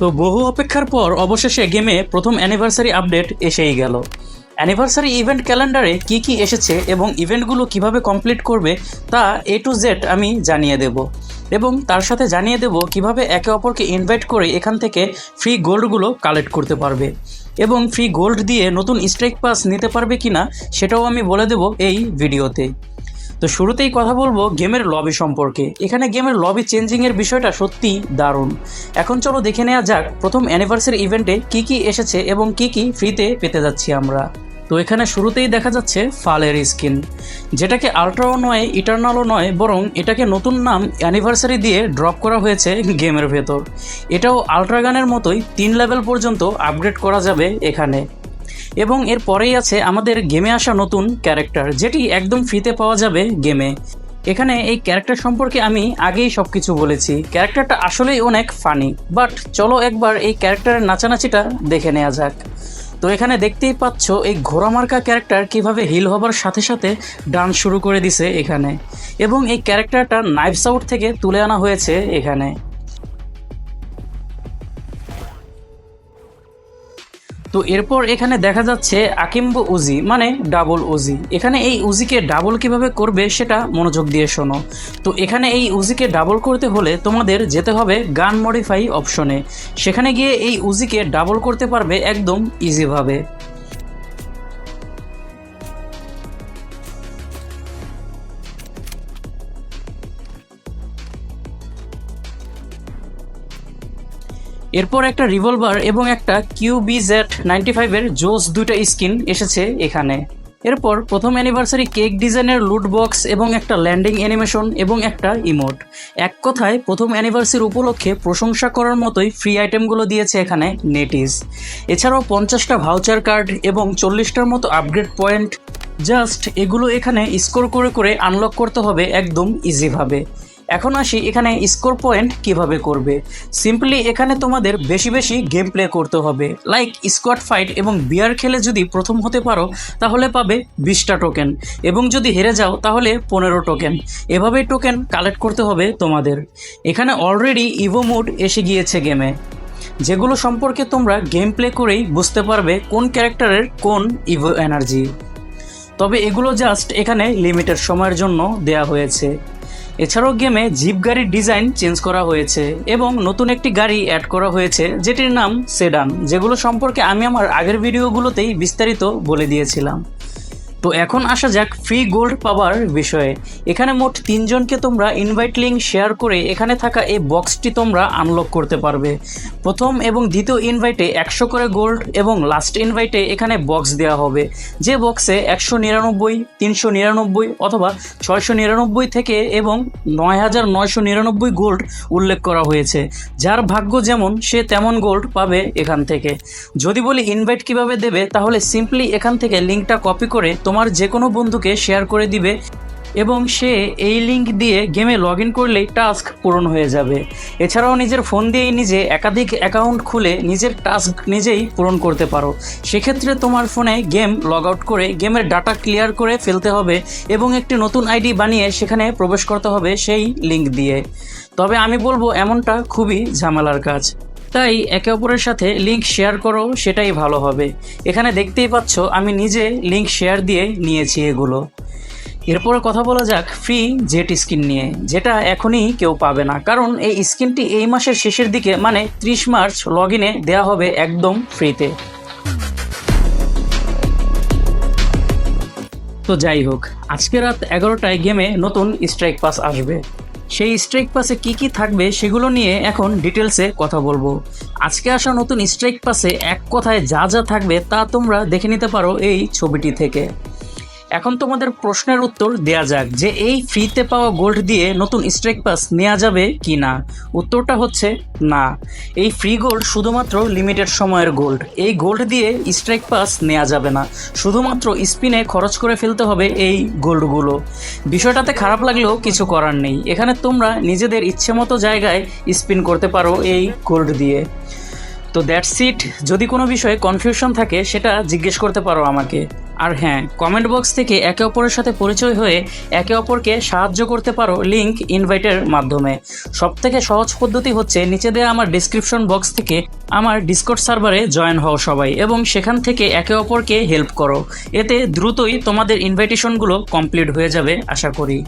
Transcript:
তো বহু অপেক্ষার পর অবশেষে গেমে প্রথম অ্যানিভার্সারি আপডেট এসেই গেল। অ্যানিভার্সারি ইভেন্ট ক্যালেন্ডারে কি কি এসেছে এবং ইভেন্টগুলো কীভাবে কমপ্লিট করবে তা এ টু জেড আমি জানিয়ে দেব। এবং তার সাথে জানিয়ে দেব কীভাবে একে অপরকে ইনভাইট করে এখান থেকে ফ্রি গোল্ডগুলো কালেক্ট করতে পারবে। এবং ফ্রি গোল্ড দিয়ে নতুন স্ট্রাইক পাস নিতে পারবে কিনা সেটাও আমি বলে দেব এই ভিডিওতে তো শুরুতেই কথা বলব গেমের লবি সম্পর্কে। এখানে গেমের লবি চেঞ্জিংয়ের বিষয়টা সত্যি দারুণ। এখন চলো দেখে নেওয়া যাক প্রথম অ্যানিভার্সারি ইভেন্টে কি কি এসেছে এবং কি কি ফ্রিতে পেতে যাচ্ছি আমরা। তো এখানে শুরুতেই দেখা যাচ্ছে ফালের স্কিন যেটাকে আলট্রাও নয় ইটার্নালও নয়, বরং এটাকে নতুন নাম অ্যানিভার্সারি দিয়ে ড্রপ করা হয়েছে গেমের ভেতর। এটাও আলট্রাগানের মতোই তিন লেভেল পর্যন্ত আপগ্রেড করা যাবে এখানে। এবং এর পরেই আছে আমাদের গেমে আসা নতুন ক্যারেক্টার, যেটি একদম ফ্রিতে পাওয়া যাবে গেমে। এখানে এই ক্যারেক্টার সম্পর্কে আমি আগেই সব কিছু বলেছি। ক্যারেক্টারটা আসলেই অনেক ফানি, বাট চলো একবার এই ক্যারেক্টারের নাচানাচিটা দেখে নেওয়া যাক। তো এখানে দেখতেই পাচ্ছ এই ঘোড়ামার্কা ক্যারেক্টার কীভাবে হিল হবার সাথে সাথে ডান্স শুরু করে দিছে এখানে। এবং এই ক্যারেক্টারটা নাইফস আউট থেকে তুলে আনা হয়েছে এখানে। তো এরপর এখানে দেখা যাচ্ছে আকিম্ব উজি মানে ডাবল উজি। এখানে এই উজিকে ডাবল কীভাবে করবে সেটা মনোযোগ দিয়ে শোনো। তো এখানে এই উজিকে ডাবল করতে হলে তোমাদের যেতে হবে গান মডিফাই অপশনে সেখানে গিয়ে এই উজিকে ডাবল করতে পারবে একদম ইজিভাবে এরপর একটা রিভলভার এবং একটা কিউ বি জেড নাইনটি ফাইভের জোস দুইটা স্কিন এসেছে এখানে। এরপর প্রথম অ্যানিভার্সারি কেক ডিজাইনের লুট বক্স এবং একটা ল্যান্ডিং অ্যানিমেশন এবং একটা ইমোট এক কথায়, প্রথম অ্যানিভার্সারি উপলক্ষে প্রশংসা করার মতোই ফ্রি আইটেমগুলো দিয়েছে এখানে নেটিস এছাড়াও পঞ্চাশটা ভাউচার কার্ড এবং চল্লিশটার মতো আপগ্রেড পয়েন্ট জাস্ট এগুলো এখানে স্কোর করে করে আনলক করতে হবে একদম ইজিভাবে এখন আসি এখানে স্কোর পয়েন্ট কীভাবে করবে? সিম্পলি এখানে তোমাদের বেশি বেশি গেম প্লে করতে হবে। লাইক স্কোয়াড ফাইট এবং বিয়ার খেলে যদি প্রথম হতে পারো, তাহলে পাবে বিশটা টোকেন এবং যদি হেরে যাও, তাহলে পনেরো টোকেন এভাবেই টোকেন কালেক্ট করতে হবে তোমাদের। এখানে অলরেডি ইভো মুড এসে গিয়েছে গেমে যেগুলো সম্পর্কে তোমরা গেম প্লে করেই বুঝতে পারবে কোন ক্যারেক্টারের কোন ইভো এনার্জি তবে এগুলো জাস্ট এখানে লিমিটেড সময়ের জন্য দেয়া হয়েছে। এছাড়াও গেমে জিপ গাড়ির ডিজাইন চেঞ্জ করা হয়েছে এবং নতুন একটি গাড়ি অ্যাড করা হয়েছে, যেটির নাম সেডান যেগুলো সম্পর্কে আমি আমার আগের ভিডিওগুলোতেই বিস্তারিত বলে দিয়েছিলাম। তো এখন আসা যাক ফ্রি গোল্ড পাওয়ার বিষয়ে। এখানে মোট তিনজনকে তোমরা ইনভাইট লিঙ্ক শেয়ার করে এখানে থাকা এই বক্সটি তোমরা আনলক করতে পারবে। প্রথম এবং দ্বিতীয় ইনভাইটে একশো করে গোল্ড এবং লাস্ট ইনভাইটে এখানে বক্স দেওয়া হবে। যে বক্সে একশো নিরানব্বই, তিনশো নিরানব্বই অথবা ছয়শো নিরানব্বই থেকে এবং নয় হাজার নয়শো নিরানব্বই গোল্ড উল্লেখ করা হয়েছে। যার ভাগ্য যেমন, সে তেমন গোল্ড পাবে এখান থেকে। যদি বলি ইনভাইট কীভাবে দেবে, তাহলে সিম্পলি এখান থেকে লিঙ্কটা কপি করে তোমার যে কোনো বন্ধুকে শেয়ার করে দিবে এবং সে এই লিঙ্ক দিয়ে গেমে লগ ইন করলেই টাস্ক পূরণ হয়ে যাবে। এছাড়াও নিজের ফোন দিয়েই নিজে একাধিক অ্যাকাউন্ট খুলে নিজের টাস্ক নিজেই পূরণ করতে পারো। সেক্ষেত্রে তোমার ফোনে গেম লগ আউট করে গেমের ডাটা ক্লিয়ার করে ফেলতে হবে এবং একটি নতুন আইডি বানিয়ে সেখানে প্রবেশ করতে হবে সেই লিঙ্ক দিয়ে। তবে আমি বলব এমনটা খুবই ঝামেলার কাজ। তাই একে অপরের সাথে লিঙ্ক শেয়ার করো, সেটাই ভালো হবে। এখানে দেখতেই পাচ্ছ, আমি নিজে লিঙ্ক শেয়ার দিয়ে নিয়েছি এগুলো। এরপরে কথা বলা যাক ফ্রি জেট স্কিন নিয়ে, যেটা এখনই কেউ পাবে না। কারণ এই স্কিনটি এই মাসের শেষের দিকে মানে ত্রিশ মার্চ লগ ইনে দেওয়া হবে একদম ফ্রিতে তো যাই হোক, আজকে রাত এগারোটায় গেমে নতুন স্ট্রাইক পাস আসবে। সেই স্ট্রাইক পাসে কি কি থাকবে সেগুলো নিয়ে এখন ডিটেলসে কথা বলব। আজকে আসা নতুন স্ট্রাইক পাসে এক কথায় যা যা থাকবে তা তোমরা দেখে নিতে পারো এই ছবিটি থেকে। এখন তোমাদের প্রশ্নের উত্তর দেয়া যাক যে এই ফ্রিতে পাওয়া গোল্ড দিয়ে নতুন স্ট্রাইক পাস নেওয়া যাবে কি না উত্তরটা হচ্ছে না। এই ফ্রি গোল্ড শুধুমাত্র লিমিটেড সময়ের গোল্ড এই গোল্ড দিয়ে স্ট্রাইক পাস নেওয়া যাবে না। শুধুমাত্র স্পিনে খরচ করে ফেলতে হবে এই গোল্ডগুলো বিষয়টাতে খারাপ লাগলেও কিছু করার নেই। এখানে তোমরা নিজেদের ইচ্ছে মতো জায়গায় স্পিন করতে পারো এই গোল্ড দিয়ে। তো দ্যাটস ইট যদি কোনো বিষয়ে কনফিউশন থাকে, সেটা জিজ্ঞেস করতে পারো আমাকে। আর হ্যাঁ কমেন্ট বক্স থেকে একে অপরের সাথে পরিচয় হয়ে একে অপরকে সাহায্য করতে পারো লিঙ্ক ইনভাইটের মাধ্যমে। সব থেকে সহজ পদ্ধতি হচ্ছে নিচে দেওয়া আমার ডিসক্রিপশন বক্স থেকে আমার ডিসকর্ড সার্ভারে জয়েন হও সবাই এবং সেখান থেকে একে অপরকে হেল্প করো। এতে দ্রুতই তোমাদের ইনভাইটেশনগুলো কমপ্লিট হয়ে যাবে, আশা করি।